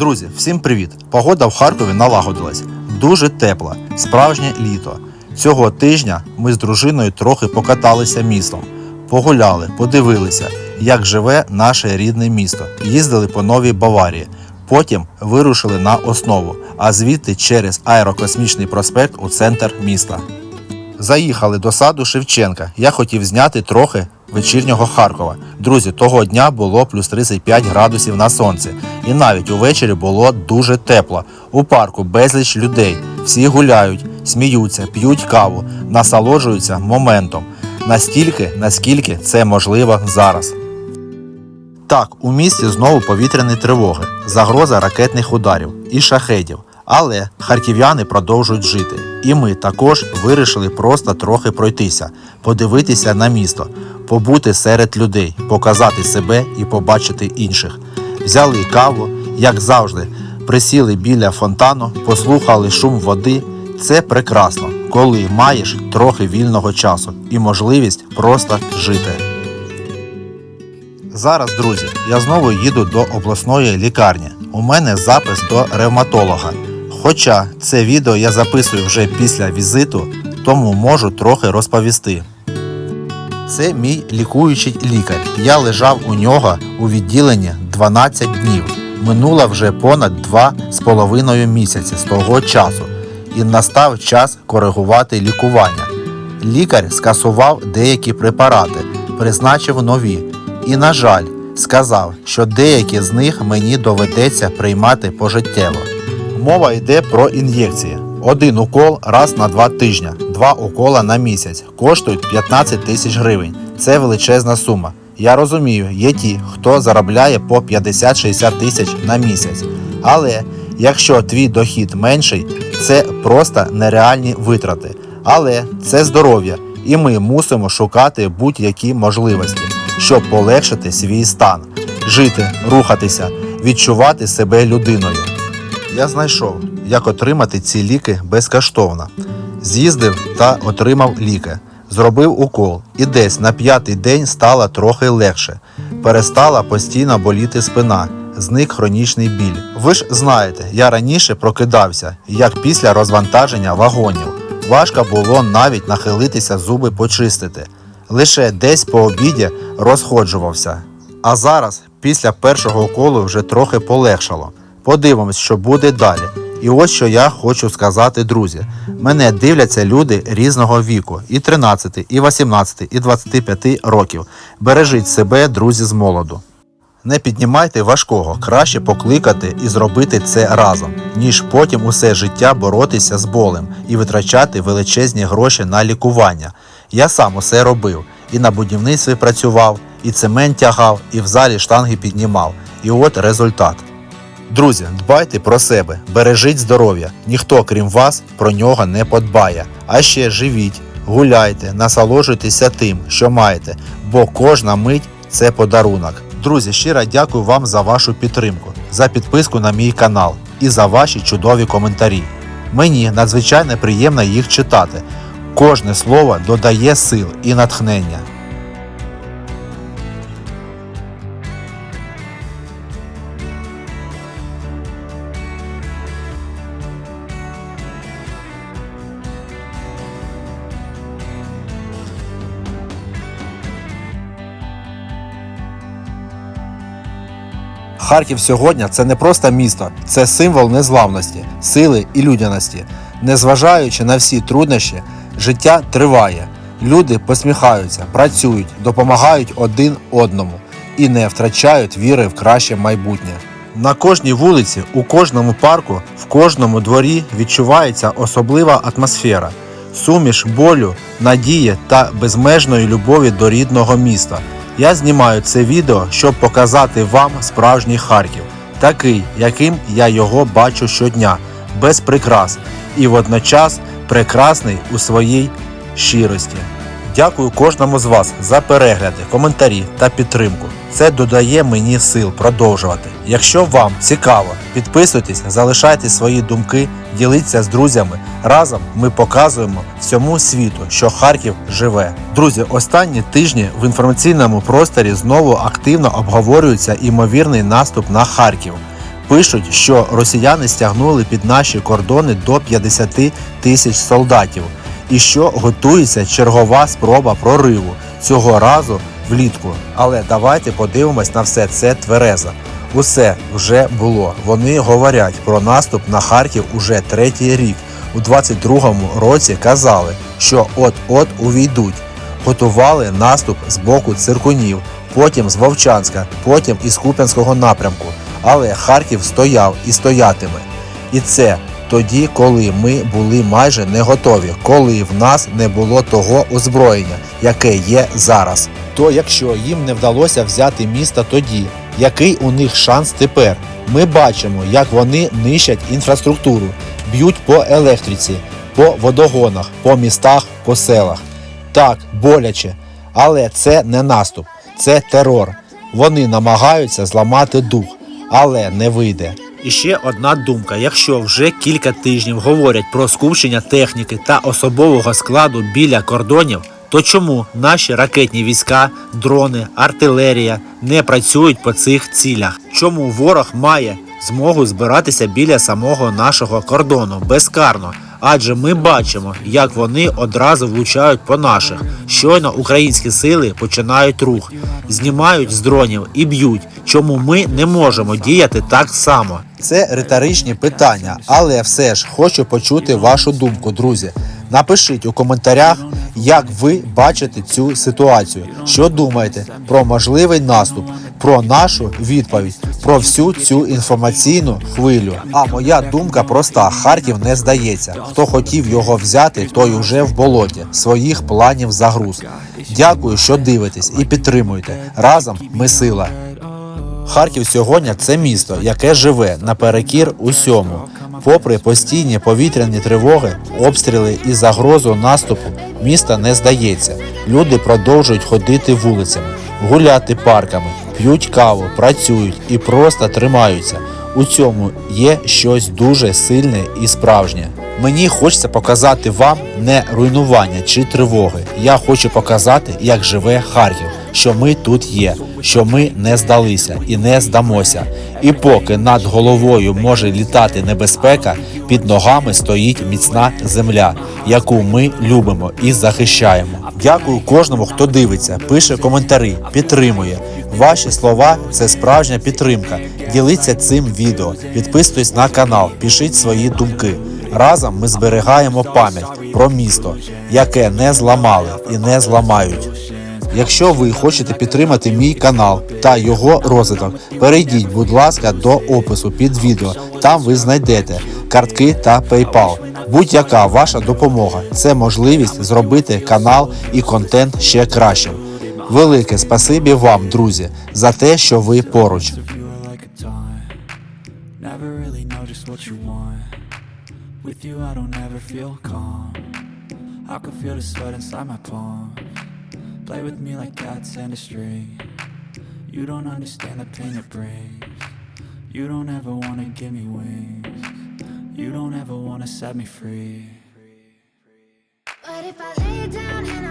Друзі, всім привіт! Погода в Харкові налагодилась. Дуже тепла, справжнє літо. Цього тижня ми з дружиною трохи покаталися містом, погуляли, подивилися, як живе наше рідне місто. Їздили по новій Баварії. Потім вирушили на основу, а звідти через аерокосмічний проспект у центр міста. Заїхали до саду Шевченка. Я хотів зняти трохи вечірнього Харкова. Друзі, того дня було плюс 35 градусів на сонці. І навіть увечері було дуже тепло. У парку безліч людей. Всі гуляють, сміються, п'ють каву, насолоджуються моментом. Настільки, наскільки це можливо зараз. Так, у місті знову повітряні тривоги, загроза ракетних ударів і шахедів. Але харків'яни продовжують жити. І ми також вирішили просто трохи пройтися, подивитися на місто, побути серед людей, показати себе і побачити інших. Взяли каву, як завжди, присіли біля фонтану, послухали шум води. Це прекрасно, коли маєш трохи вільного часу і можливість просто жити. Зараз, друзі, я знову їду до обласної лікарні. У мене запис до ревматолога. Хоча це відео я записую вже після візиту, тому можу трохи розповісти. Це мій лікуючий лікар. Я лежав у нього у відділенні 12 днів. Минуло вже понад 2,5 місяці з того часу, і настав час коригувати лікування. Лікар скасував деякі препарати, призначив нові. І, на жаль, сказав, що деякі з них мені доведеться приймати пожиттєво. Мова йде про ін'єкції. Один укол раз на два тижні, два укола на місяць коштують 15 тисяч гривень. Це величезна сума. Я розумію, є ті, хто заробляє по 50-60 тисяч на місяць. Але якщо твій дохід менший, це просто нереальні витрати. Але це здоров'я, і ми мусимо шукати будь-які можливості, щоб полегшити свій стан, жити, рухатися, відчувати себе людиною. Я знайшов, як отримати ці ліки безкоштовно. З'їздив та отримав ліки. Зробив укол, і десь на п'ятий день стало трохи легше. Перестала постійно боліти спина, зник хронічний біль. Ви ж знаєте, я раніше прокидався, як після розвантаження вагонів. Важко було навіть нахилитися зуби почистити. Лише десь по обіді розходжувався. А зараз, після першого уколу, вже трохи полегшало. Подивимось, що буде далі. І ось що я хочу сказати, друзі. Мене дивляться люди різного віку, і 13, і 18, і 25 років. Бережіть себе, друзі, з молоду. Не піднімайте важкого, краще покликати і зробити це разом, ніж потім усе життя боротися з болем і витрачати величезні гроші на лікування. Я сам усе робив, і на будівництві працював, і цемент тягав, і в залі штанги піднімав. І от результат. Друзі, дбайте про себе, бережіть здоров'я. Ніхто, крім вас, про нього не подбає. А ще живіть, гуляйте, насолоджуйтеся тим, що маєте, бо кожна мить це подарунок. Друзі, щиро дякую вам за вашу підтримку, за підписку на мій канал і за ваші чудові коментарі. Мені надзвичайно приємно їх читати. Кожне слово додає сил і натхнення. Харків сьогодні це не просто місто, це символ незламності, сили і людяності. Незважаючи на всі труднощі, життя триває. Люди посміхаються, працюють, допомагають один одному і не втрачають віри в краще майбутнє. На кожній вулиці, у кожному парку, в кожному дворі відчувається особлива атмосфера, суміш болю, надії та безмежної любові до рідного міста. Я знімаю це відео, щоб показати вам справжній Харків, такий, яким я його бачу щодня, без прикрас і водночас прекрасний у своїй щирості. Дякую кожному з вас за перегляди, коментарі та підтримку. Це додає мені сил продовжувати. Якщо вам цікаво, підписуйтесь, залишайте свої думки, діліться з друзями. Разом ми показуємо всьому світу, що Харків живе. Друзі, останні тижні в інформаційному просторі знову активно обговорюється імовірний наступ на Харків. Пишуть, що росіяни стягнули під наші кордони до 50 тисяч солдатів, і що готується чергова спроба прориву цього разу влітку. Але давайте подивимось на все це тверезо. Усе вже було. Вони говорять про наступ на Харків уже третій рік. У 22-му році казали, що от-от увійдуть. Готували наступ з боку циркунів, потім з Вовчанська, потім із Куп'янського напрямку. Але Харків стояв і стоятиме. І це тоді, коли ми були майже не готові, коли в нас не було того озброєння, яке є зараз. То якщо їм не вдалося взяти місто тоді, який у них шанс тепер? Ми бачимо, як вони нищать інфраструктуру, б'ють по електриці, по водогонах, по містах, по селах. Так, боляче, але це не наступ, це терор. Вони намагаються зламати дух, але не вийде. І ще одна думка: якщо вже кілька тижнів говорять про скупчення техніки та особового складу біля кордонів, то чому наші ракетні війська, дрони, артилерія не працюють по цих цілях? Чому ворог має змогу збиратися біля самого нашого кордону безкарно? Адже ми бачимо, як вони одразу влучають по наших. Щойно українські сили починають рух, знімають з дронів і б'ють. Чому ми не можемо діяти так само? Це риторичні питання, але все ж хочу почути вашу думку, друзі. Напишіть у коментарях, як ви бачите цю ситуацію. Що думаєте про можливий наступ, про нашу відповідь, про всю цю інформаційну хвилю. А моя думка проста: Харків не здається. Хто хотів його взяти, той уже в болоті своїх планів загруз. Дякую, що дивитесь і підтримуєте. Разом ми сила. Харків сьогодні це місто, яке живе наперекір усьому. Попри постійні повітряні тривоги, обстріли і загрозу наступу, місто не здається. Люди продовжують ходити вулицями, гуляти парками, п'ють каву, працюють і просто тримаються. У цьому є щось дуже сильне і справжнє. Мені хочеться показати вам не руйнування чи тривоги. Я хочу показати, як живе Харків, що ми тут є, що ми не здалися і не здамося. І поки над головою може літати небезпека, під ногами стоїть міцна земля, яку ми любимо і захищаємо. Дякую кожному, хто дивиться, пише коментарі, підтримує. Ваші слова це справжня підтримка. Діліться цим відео, підписуйтесь на канал, пишіть свої думки. Разом ми зберігаємо пам'ять про місто, яке не зламали і не зламають. Якщо ви хочете підтримати мій канал та його розвиток, перейдіть, будь ласка, до опису під відео. Там ви знайдете картки та PayPal. Будь-яка ваша допомога це можливість зробити канал і контент ще кращим. Велике спасибі вам, друзі, за те, що ви поруч. With you, I don't ever feel calm. I can feel the sweat inside my palm. Play with me like cats and a string. You don't understand the pain it brings. You don't ever wanna give me wings. You don't ever wanna set me free. But if I lay down and